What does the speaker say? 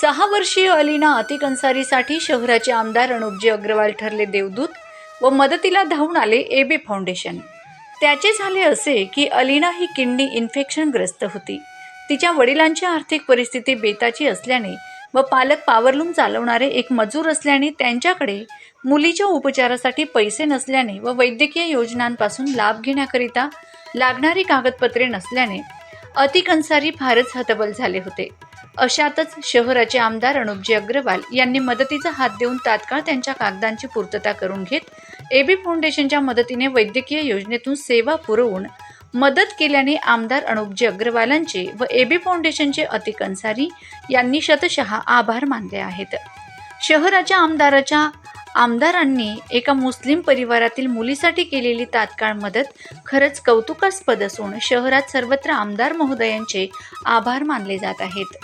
सहा वर्षीय अलीना अतिक अन्सारीसाठी शहराचे आमदार अनुपजी अग्रवाल ठरले देवदूत व मदतीला धावून आले एबे फाउंडेशन. त्याचे झाले असे की अलीना ही किडनी इन्फेक्शनग्रस्त होती. तिच्या वडिलांची आर्थिक परिस्थिती बेताची असल्याने व पालक पावरलूम चालवणारे एक मजूर असल्याने त्यांच्याकडे मुलीच्या उपचारासाठी पैसे नसल्याने व वैद्यकीय योजनांपासून लाभ घेण्याकरिता लागणारी कागदपत्रे नसल्याने अतिक अन्सारी फारच हतबल झाले होते. अशातच शहराचे आमदार अनुपजी अग्रवाल यांनी मदतीचा हात देऊन तात्काळ त्यांच्या कागदांची पूर्तता करून घेत एबी फाउंडेशनच्या मदतीने वैद्यकीय योजनेतून सेवा पुरवून मदत केल्याने आमदार अनुपजी अग्रवालांचे व एबी फाउंडेशनचे अतिक अन्सारी यांनी शतशः आभार मानले आहेत. शहराच्या आमदाराच्या आमदारांनी एका मुस्लिम परिवारातील मुलीसाठी केलेली तात्काळ मदत खरंच कौतुकास्पद असून शहरात सर्वत्र आमदार महोदयांचे आभार मानले जात आहेत.